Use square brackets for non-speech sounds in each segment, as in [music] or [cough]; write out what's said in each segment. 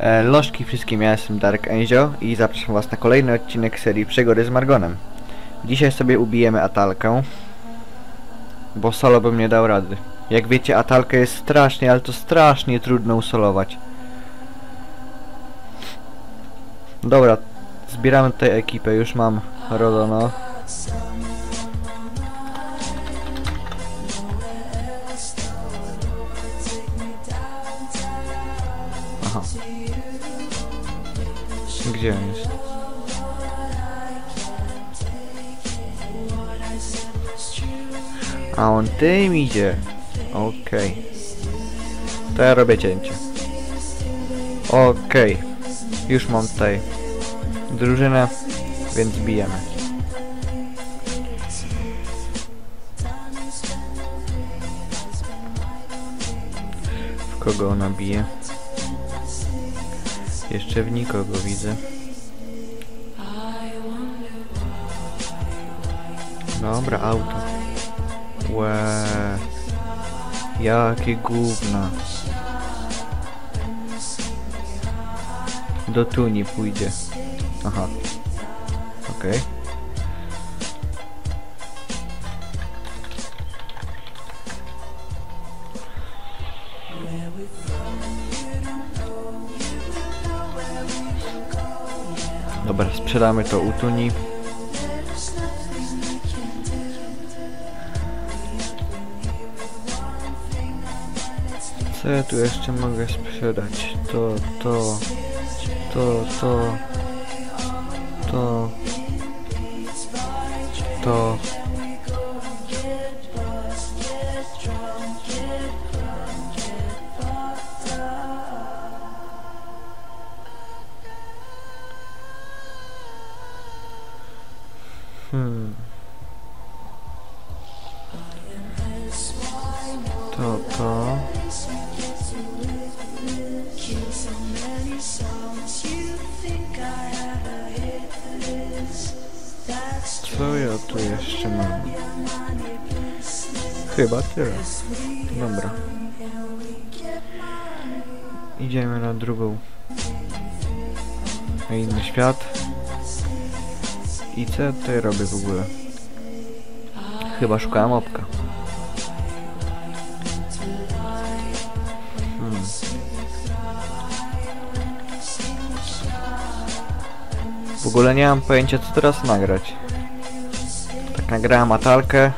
E, Lożki wszystkim, ja jestem Dark Enzio i zapraszam was na kolejny odcinek serii Przygody z Margonem. Dzisiaj sobie ubijemy Atalkę, bo solo bym nie dał rady. Jak wiecie, Atalkę jest strasznie, ale to strasznie trudno usolować. Dobra, zbieramy tutaj ekipę, już mam Rodono. Gdzie? A on tym idzie. Okej. To ja robię cięcie. Okej. Już mam tutaj drużynę, więc bijemy. W kogo ona bije? Jeszcze w nikogo widzę. Dobra, auto. Łe. Jakie gówna. Do tu nie pójdzie. Aha. Okej. Dobra, sprzedamy to u Co ja tu jeszcze mogę sprzedać? To, to, to, to, to, to. Drugą. Na inny świat. I co ja tutaj robię w ogóle? Chyba szukałem opka. Hmm. W ogóle nie mam pojęcia co teraz nagrać. Tak nagrałem atalkę.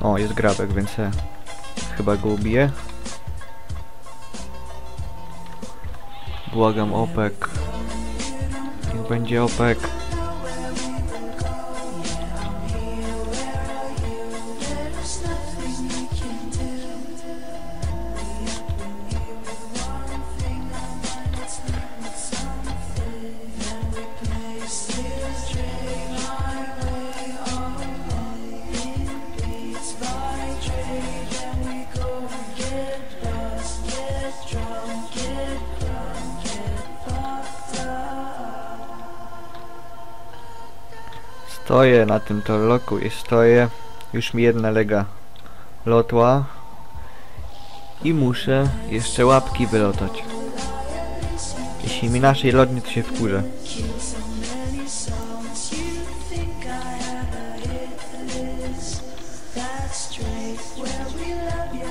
O, jest grabek, więc chyba go ubiję. Błagam opek. Niech będzie opek. Stoję na tym torloku i stoję. Już mi jedna lega lotła. I muszę jeszcze łapki wylotać. Jeśli mi naszej lotnie to się wkurzę.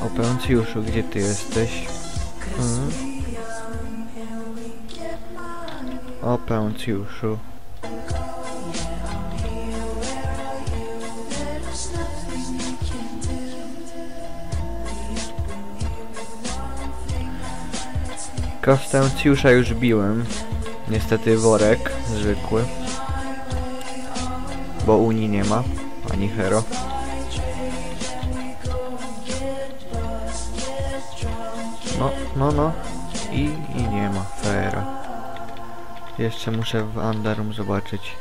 O Pęcjuszu, gdzie ty jesteś? Hmm? O Konstancjusza już biłem. Niestety worek zwykły. Bo Unii nie ma, ani Hero. No, no, no. I, i nie ma Fera. Jeszcze muszę w Andarum zobaczyć.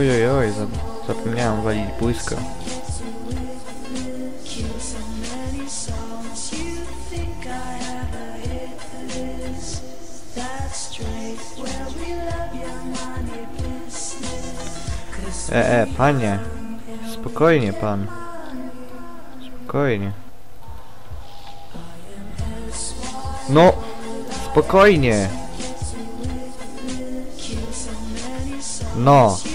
Ojoj, oj, zap zapomniałem walić błyska. E, e, panie. Spokojnie, pan. Spokojnie. No, spokojnie. No.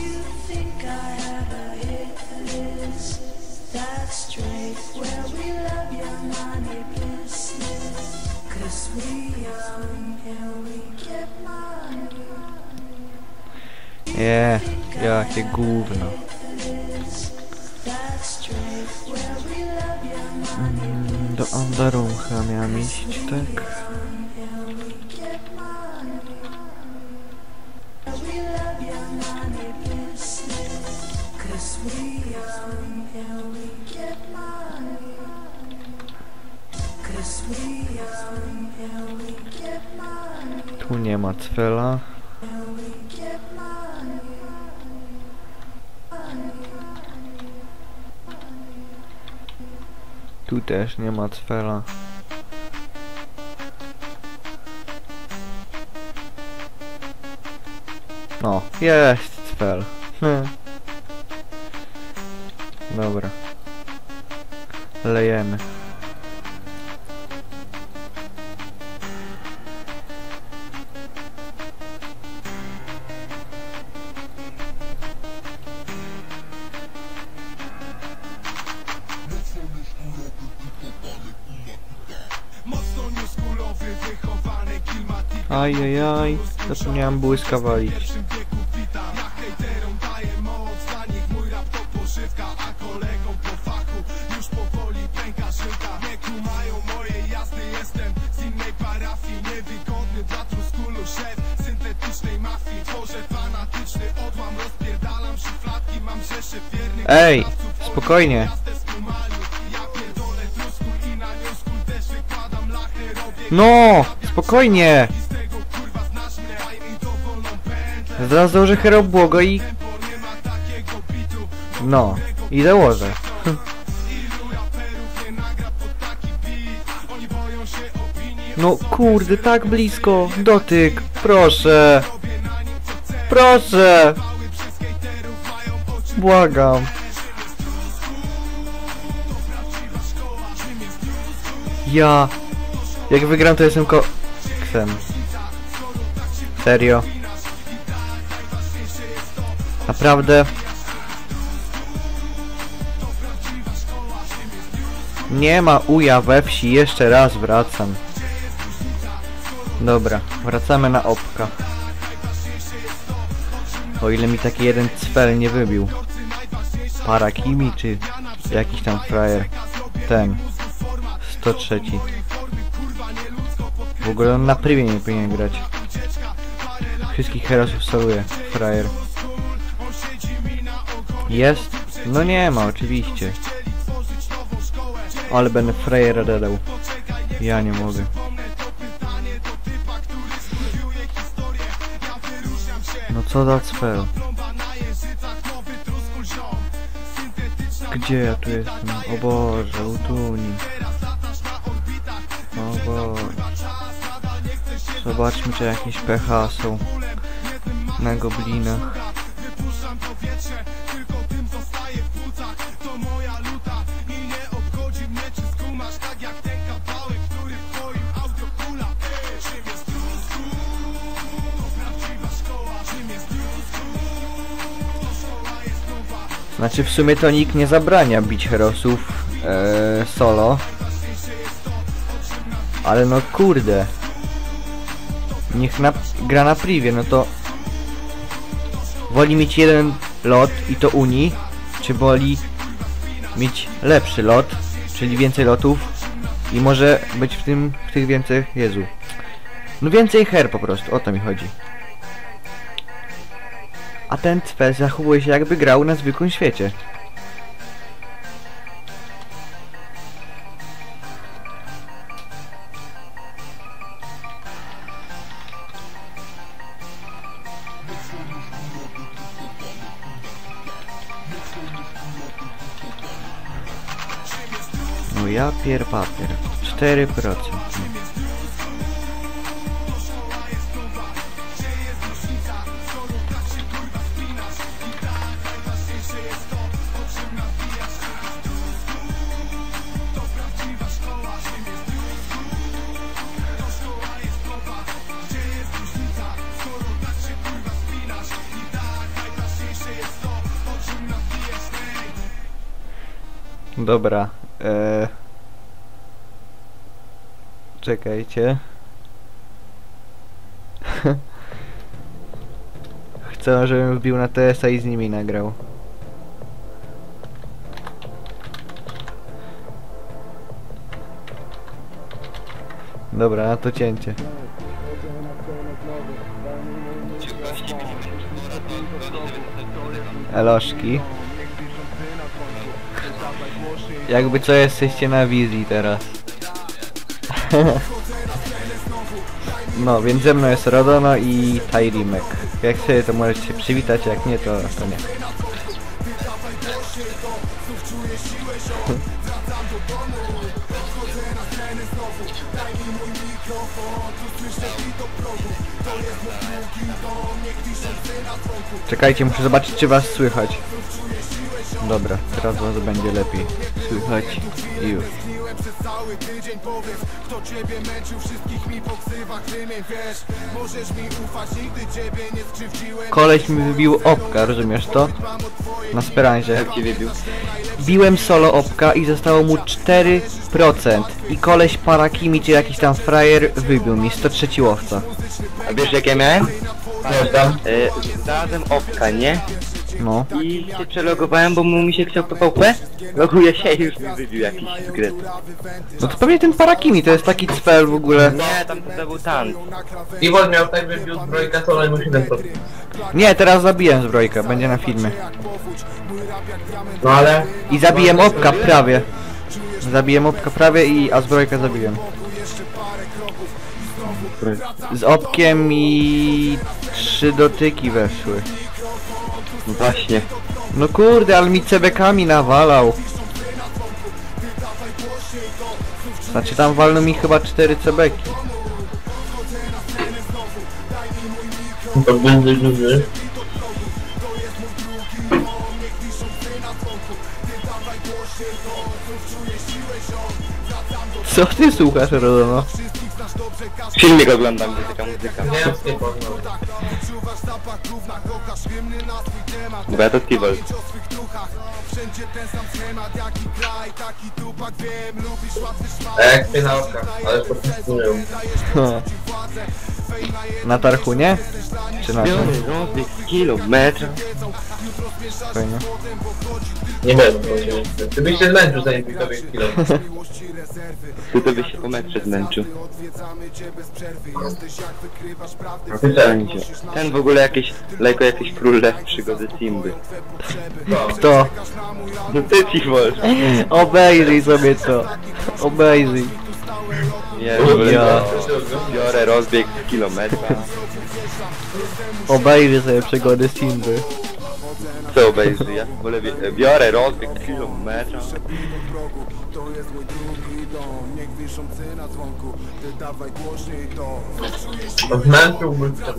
Nie, jakie gówno. Mm, Do Andarum chyba miałem iść, tak? Tu nie ma cfela. Tu też nie ma cfela. No, jest cfel. [laughs] Dobra. Lejemy. Ajajaj, zapomniałem błyska walić. Ej, spokojnie. No, spokojnie. Zaraz założę hero błogo i... No, i założę. No kurde, tak blisko. Dotyk, proszę. Proszę. Błagam. Ja... Jak wygram to jestem ko... Ksem. Serio. Naprawdę. Nie ma uja we wsi, jeszcze raz wracam. Dobra, wracamy na opka. O ile mi taki jeden cfel nie wybił. Parakimi czy jakiś tam frajer. Ten. 103. W ogóle on na privie nie powinien grać. Wszystkich herosów soluje, frajer. Jest? No nie ma, oczywiście. Ale będę frajera dodał. Ja nie mogę. No co za cfel? Gdzie ja tu jestem? O Boże, utuni. O Boże. Zobaczmy czy jakieś PH są na goblinach. Znaczy w sumie to nikt nie zabrania bić herosów e, solo. Ale no kurde. Niech na, gra na privie, no to... Woli mieć jeden lot i to uni, czy woli mieć lepszy lot, czyli więcej lotów i może być w tym, w tych więcej, Jezu, No więcej her po prostu, o to mi chodzi. A ten cwel zachowuje się jakby grał na zwykłym świecie. No ja pier papier. 4%. Dobra, eee... Czekajcie. [laughs] Chcę, żebym wbił na TSA i z nimi nagrał. Dobra, to cięcie. Eloszki. Jakby co jesteście na wizji teraz. [laughs] No, więc ze mną jest Rodono i Tyrimek. Jak chcecie to możecie się przywitać, jak nie to, to nie. Czekajcie, muszę zobaczyć czy was słychać. Dobra, teraz was będzie lepiej słychać i już. Koleś mi wybił opka, rozumiesz to? Na speranzie. Jak ci wybił? Biłem solo opka i zostało mu 4% i koleś Parakimi czy jakiś tam frajer wybił mi 103 łowca. A wiesz jak ja miałem? E, znalazłem opka, nie? No. I się przelogowałem, bo mu mi się chciał PvP. Loguję się i już mi wybił jakiś skryt. No to pewnie ten Parakimi to jest taki cfel w ogóle. Nie, tam to był tank. Iwon miał tak, że bił zbrojka solo i mu 7%. Nie, teraz zabiłem zbrojkę, będzie na filmie. No ale... I zabiłem opka prawie. Zabiłem opka prawie i a zbrojkę zabiłem. Z opkiem i trzy dotyki weszły. No właśnie. No kurde, ale mi cebekami nawalał. Znaczy tam walną mi chyba cztery cebeki. To będzie duży. Co ty słuchasz, Rodono? Filmik oglądam, gdzie taka muzyka. Nie, nie poznał. Bo ja to Tivol. A jak ty na oka, ale po prostu nie wiem. Na Tarchunie? Czy na Biorę rozbieg kilometra. Spokojnie. Nie będę powiedział. Ty byś się zmęczył zanim dobiegł chwilę. [laughs] Ty to byś się po metrze zmęczył. A ty. Będzie. Ten w ogóle jakieś, lejko jakiś król lew przygody Simby. No. Kto? No ty Tivol. Obejrzyj sobie to. Obejrzyj. Nie, Ja. biorę rozbieg kilometra. Obejrzyj sobie przygody Simby. Co obejrzy? Ja wolę wie- biorę rozbieg kilometra. To zmęczyłbym się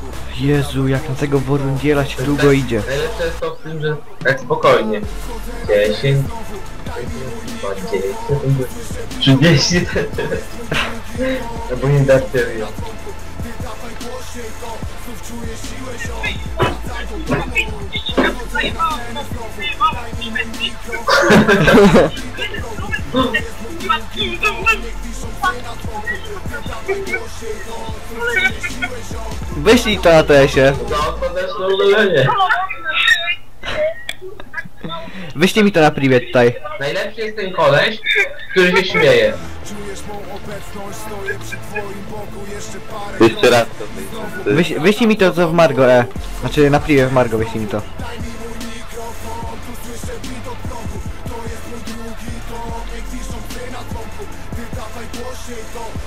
powiedzieć. Jezu, jak na tego Worundziela się długo idzie. Najlepsze jest to w tym, że tak spokojnie. 10, 20, 30, albo nie da serio. [laughs] Wyślij to na TS-ie. Udolenie. Wyślij mi to na privie tutaj. Najlepszy jest ten koleś, który się śmieje. Jeszcze raz to wyjdzie. Wyś, wyślij mi to co w Margo, e. Znaczy na privie w Margo wyślij mi to.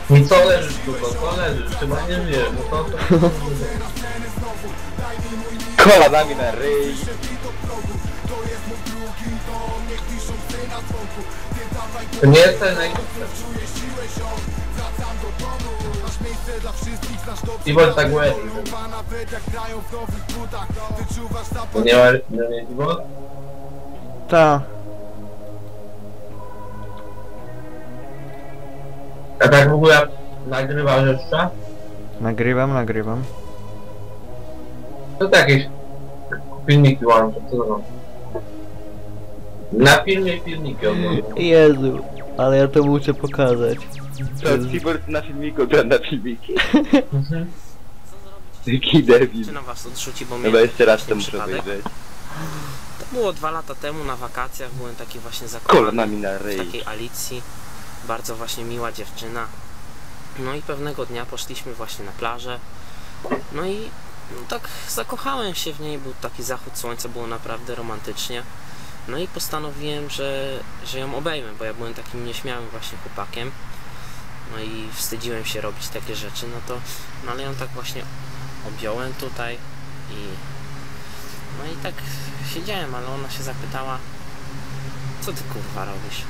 I co leżysz tu, no co leżysz? Chyba nie żyjesz, no to... to... Kolanami na ryj. To nie jest ten najgorszy. I bądź tak łeb. To nie ma... No nie, Iwon? Ta. A tak w ogóle nagrywasz jeszcze? Nagrywam, nagrywam. To to jakieś filmiki łączę, co to mam? Na filmie filmiki oglądam. Jezu, ale ja to muszę pokazać. To Tibor na filmiku, ogląda filmiki. [laughs] Mhm. Jaki debil. Czy na was odrzuci, bo Chyba miałem jeszcze raz to muszę przypadek. To było dwa lata temu na wakacjach, byłem taki właśnie zakochany Kolanami na w ryj. takiej Alicji. Bardzo właśnie miła dziewczyna. No i pewnego dnia poszliśmy właśnie na plażę. No i tak zakochałem się w niej, był taki zachód słońca, było naprawdę romantycznie. No i postanowiłem, że, że ją obejmę, bo ja byłem takim nieśmiałym właśnie chłopakiem. No i wstydziłem się robić takie rzeczy, no to, no ale ją tak właśnie objąłem tutaj i no i tak siedziałem, ale ona się zapytała, co ty kurwa robisz?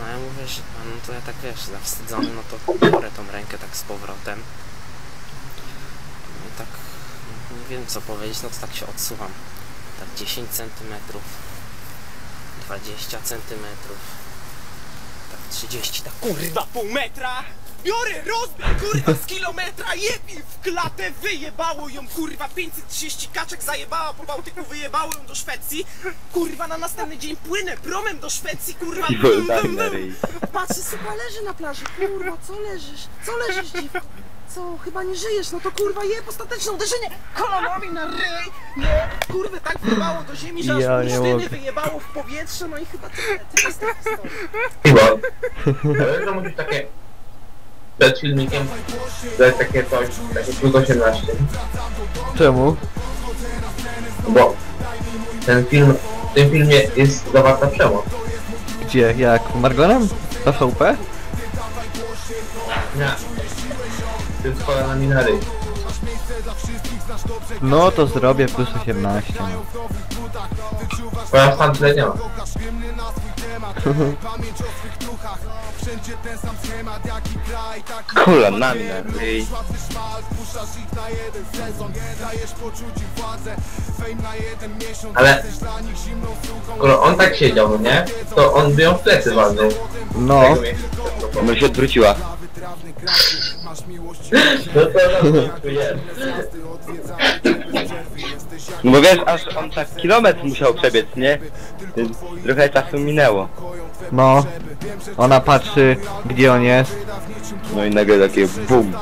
No ja mówię, że no to ja tak wiesz, zawstydzony, no to biorę tą rękę tak z powrotem. No i tak nie wiem co powiedzieć, no to tak się odsuwam. Tak 10 centymetrów, 20 centymetrów, tak 30, tak Kurwa pół metra! Biorę rozbieg kurwa z kilometra Jebi w klatę wyjebało ją kurwa 530 kaczek zajebała po Bałtyku wyjebało ją do Szwecji Kurwa na następny dzień płynę promem do Szwecji kurwa Tibor na ryj. Patrzę, suka leży na plaży, kurwa, co leżysz? Co leżysz, dziwko? Co, chyba nie żyjesz? No to kurwa jeb ostateczne uderzenie kolanami na ryj! Nie, kurwa tak wyjebało do ziemi, że Ja aż mogę. wyjebało w powietrze No i chyba tyle, tyle z tej historii. Ale to takie... Przed filmikiem, to jest takie coś, takie plus 18. Czemu? Bo ten film, w tym filmie jest zawarta przemoc. Gdzie? Jak? Margonem? TVP? Nie. To jest kolanami na ryj. No to zrobię plus 18. No. Bo ja sam tyle nie mam. Kolanami na ryj. Ale skoro on tak siedział, no nie? To on by ją w plecy walnął. No, mnie- Ona się odwróciła. [laughs] No to no, bo wiesz, aż on tak kilometr musiał przebiec, nie? Więc trochę czasu minęło. no. Ona patrzy, gdzie on jest. No i nagle takie BUM!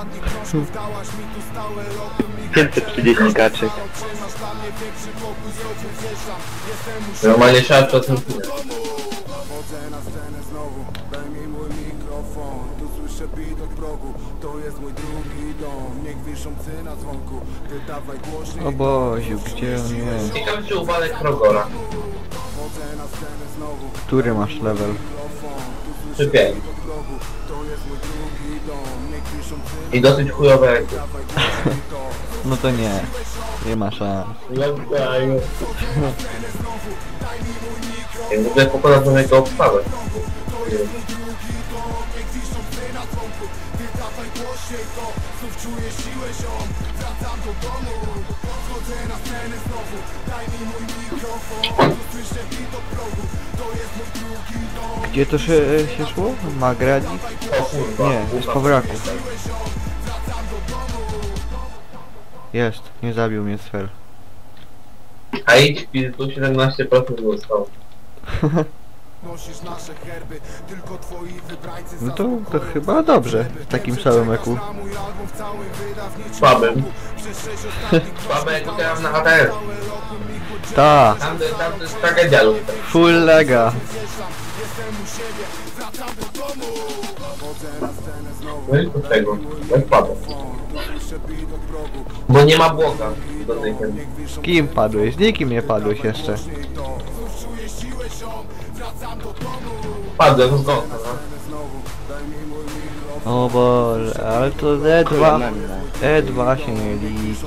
530 kaczek. Normalnie trzeba to tym filmie. Chodzę na scenę znowu, daj mi mój mikrofon. Tu słyszę bit od progu, to jest mój drugi dom. Niech wiszą psy na dzwonku, ty dawaj głośniej. O Boziu, gdzie on jest? Czy upadek Krogora. Chodzę na scenę znowu, Który masz level? Czy pięć. I dosyć chujowe [laughs] No to nie. Nie ma szans. Jak w ogóle pokonać do jego obstawę. Gdzie to się, się szło? Magradzi? O kurwa. Nie, z powraku. Jest, nie zabił mnie Sfer. A idź tu 17% zostało. Nosisz nasze herby, tylko twoi wybrańcy No to, to chyba dobrze w takim samym eku. Słabym. [laughs] Słabe jak grałem na mi Ta, Tam, tam to jest tragedia full lega. No i do tego. Jak. Bo nie ma błoka do tej. Z kim padłeś? Z nikim nie padłeś jeszcze. Padłem z gąsa, no. O Boże, ale to E2, E2 się nie liczy.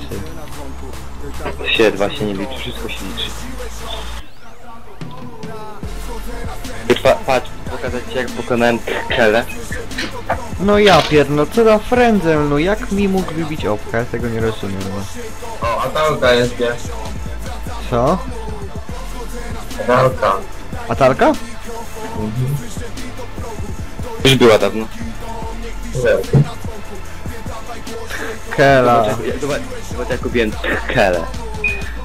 Się dwa się nie liczy, wszystko się liczy. Pa, patrz, pokazać ci jak pokonałem Kelę. No ja pier, no co za frędzel, no jak mi mógł wybić opka? Ja tego nie rozumiem, no. O, Atalka jest gdzie? Co? Atalka. Atalka? Już była dawno. Kela, Zobacz, jak- kupiłem Kelę.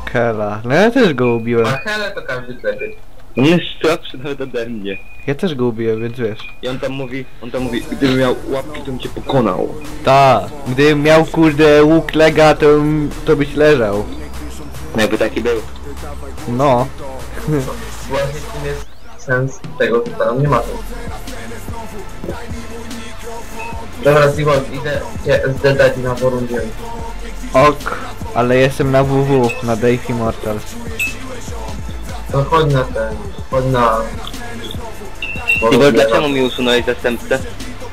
Kela. No ja też go ubiłem. A Hele to każdy klepie. On jest słabszy nawet ode mnie. Ja też go ubiłem, więc wiesz. I on tam mówi, on tam mówi, gdybym miał łapki, to bym cię pokonał. Ta, gdybym miał kurde łuk lega, to, bym- to byś leżał. No jakby taki był. No. Właśnie tym jest sens tego, co tam nie ma sensu. Dobra, Zibol, idę cię zdedać na Borundzie. Ok, ale jestem na WW, na Dave Immortals. To chodź na ten, chodź na... Igor, dlaczego mi usunąłeś zastępcę?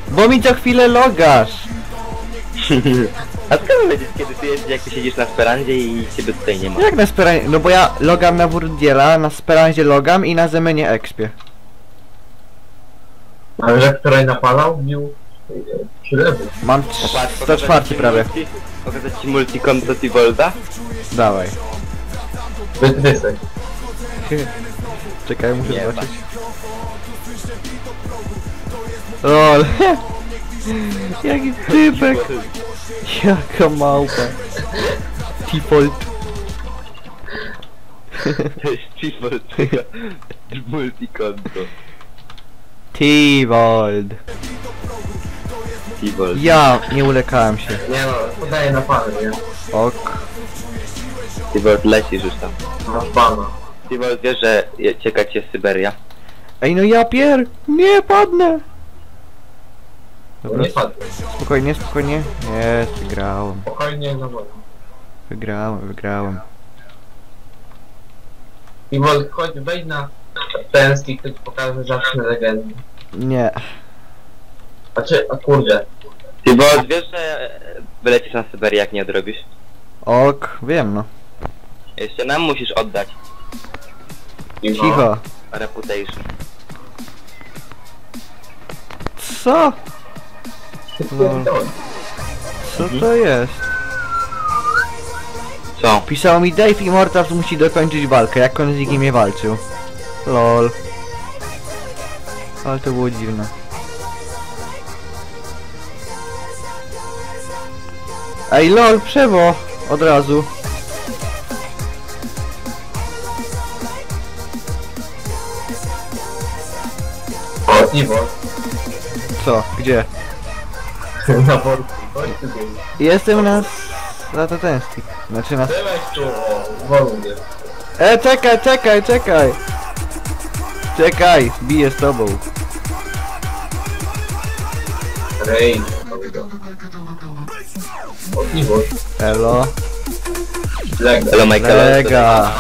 Bo mi co chwilę logasz. [laughs] A skąd wiedzieć, kiedy ty jesteś, jak ty siedzisz na sperandzie i ciebie tutaj nie ma? Jak na Speranzie? No bo ja logam na Wurdiela, na Speranzie logam i na Zemenie Expie. Ale że wczoraj napalał, bił... Przylewu. Mam Popatrz, 104 prawie. multi- Pokazać ci multikonto Tivolda? Dawaj. Wytrysek. Czekaj, muszę Nie ma. zobaczyć. Lol. [laughs] Jaki typek. Jaka małpa. Default. To jest Tivold, multikonto. T-Vold. Tivold. Ja nie ulekałem się. Nie no, podaję na panę, nie? Ok. Tivold, lecisz już tam. Masz pana. Tivold, wiesz, że je- czeka cię Syberia? Ej no ja pier... Nie padnę. No Dobra, nie padł. spokojnie, spokojnie. Jest, wygrałem. Spokojnie na wodę. Wygrałem, wygrałem. I Wol, chodź, wejdź na ten stick, to ci pokażę rzadkie legendy. Nie. Znaczy, a kurde. Tivold, wiesz, że e, wylecisz na Syberię, jak nie odrobisz? Ok, wiem no. Jeszcze nam musisz oddać I no, Cicho. reputation. Co? No. Co to jest? Co? Pisało mi Dave Immortals musi dokończyć walkę, jak on z nikim nie walczył. Lol. Ale to było dziwne. Ej lol, przewo! Od razu. O, Iwo. Co? Gdzie? [laughs] na worku. Jestem na... Na to ten stick. Znaczy na... Byłeś tu. E, czekaj, czekaj, czekaj! Czekaj, biję z tobą. Rej. O, Iwo. Elo. Lega. Hello, Michael. Lega.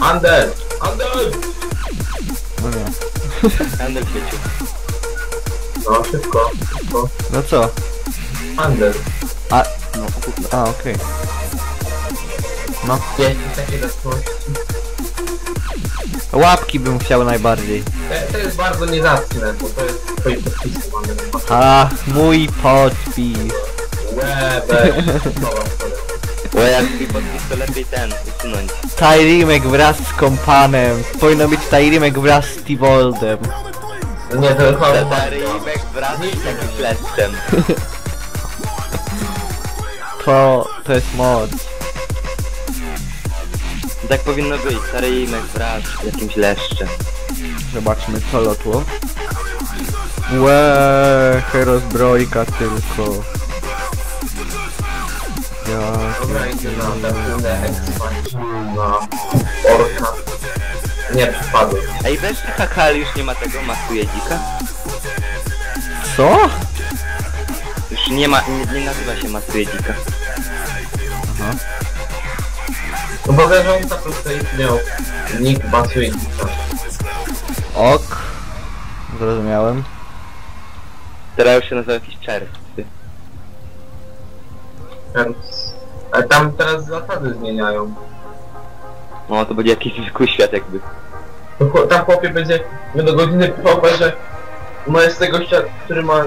Ander. Ander! No nie. Handel świecił. No, szybko. szybko. No co? Ander. A, a okej. No. Jeśli takie zaczynności. Łapki bym chciał najbardziej. To, to jest bardzo niezacne, bo to jest twoje podpisy, mamy na A, mój podpis. Łebek. [laughs] Bo jak mi podpis, to lepiej ten usunąć. Tyrimek wraz z kompanem. Powinno być Tyrimek wraz z Tivoldem. Nie, to chyba... Tatarymek wraz z jakimś leszczem. [laughs] To, to jest moc. Tak powinno być, Tatarymek wraz z jakimś leszczem. Zobaczmy co lotło. Łe, herozbrojka tylko. Ja... Dobra, idę na pewne expansion na Orka. Nie, przypadły. Ej, weź Hakali już nie ma tego, masuje dzika. Co? Już nie ma, nie, nie nazywa się masuje dzika. No że on po prostu miał nick basuje i Ok. Zrozumiałem. Teraz już się nazywa jakiś czerwcy. Ale tam teraz zasady zmieniają. No to będzie jakiś zwykły świat jakby. To chłop- Tam chłopie będzie do godziny PvP, że no jest tego świat, który ma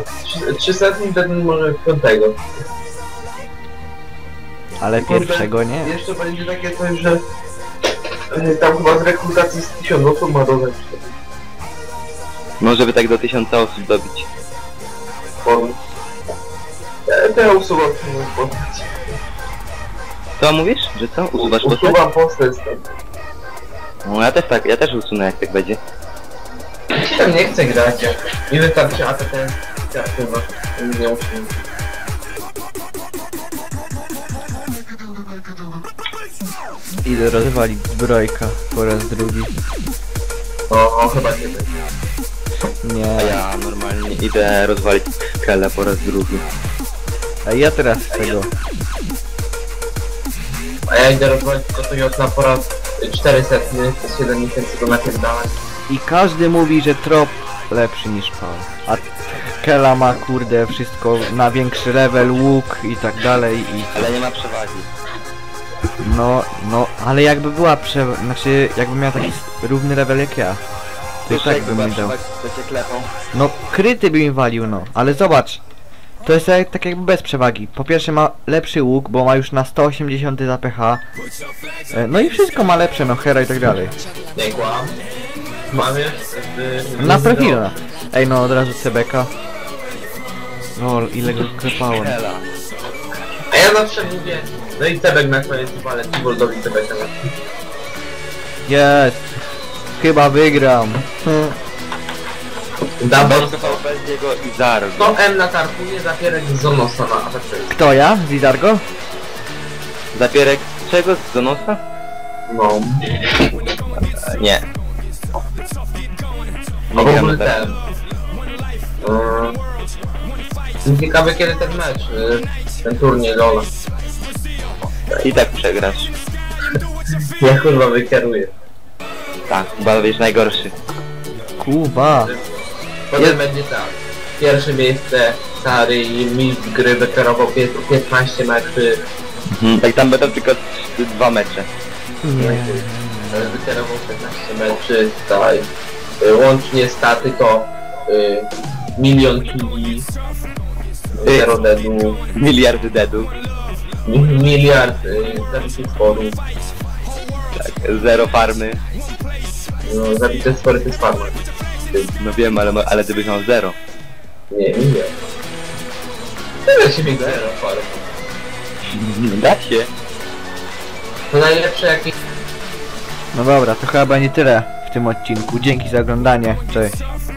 300 i ten może piątego. Ale Kurde, pierwszego nie. Jeszcze będzie takie coś, że y, tam chyba z rekrutacji z 1000 osób ma dodać. Może by tak do tysiąca osób dobić. Powiem. Ja te usuwam swoją postać. Co mówisz? Że co? Usuwasz postać? Usuwam postać tam. No ja też tak, ja też usunę jak tak będzie. Tam nie chcę grać, jak mi wystarczy ATT. Ja chyba nie usuwam. Idę rozwalić zbrojka po raz drugi. O, o chyba nie będzie. A Nie. ja normalnie idę rozwalić Kele po raz drugi. A ja teraz z tego. A ja idę rozwalić tylko na po raz 400, to jest 7 miesięcy go napierdalać. I każdy mówi, że trop lepszy niż Paul. A Kela ma kurde wszystko na większy level, łuk i tak dalej i... Ale nie ma przewagi. No, no, ale jakby była prze... Znaczy, jakby miał taki równy level jak ja. To i tak bym mi dał. No, kryty by mi walił, no. Ale zobacz. To jest jak, tak jakby bez przewagi. Po pierwsze ma lepszy łuk, bo ma już na 180 za pH. E, No i wszystko ma lepsze, no hera i tak dalej. Nie kłam. Mam już... y, Na profilu. no. Ej, no od razu CBK. Lol, ile go klepałem. A ja zawsze mówię, no i Cebek na koniec walę, Woldowi Cebek na Jest. Chyba wygram. Hm. Double Bez bez niego i Zargo. To M na tarpunie, zapierek z Zonosa na ataku. Kto ja? Zidargo? Zapierek czego? Z Donosa? No. Nie. A w ogóle ten. Yy, ciekawy kiedy ten mecz, yy, ten turniej Lola. I tak przegrasz. Ja kurwa wykieruję. Tak, chyba wiesz najgorszy. Kuba. Potem będzie tak. Pierwsze miejsce Sary i mistrz gry wykierował pie- 15 meczy. Mhm. Tak tam będą tylko dwa mecze. Nie. Ale wykierował 15 meczy, tutaj. Yy, łącznie staty to yy, milion kili, Yy. zero deadu, Miliardy deadów. mi- miliard yy, zabitych sporów. Tak, zero farmy. No, zabite spory to jest farma. No wiem, ale, ale gdybyś miał zero. Nie, nie wiem. Tyle się mi zero farm. Da się. To najlepsze jakieś No dobra, to chyba będzie tyle tym odcinku. Dzięki za oglądanie. Cześć.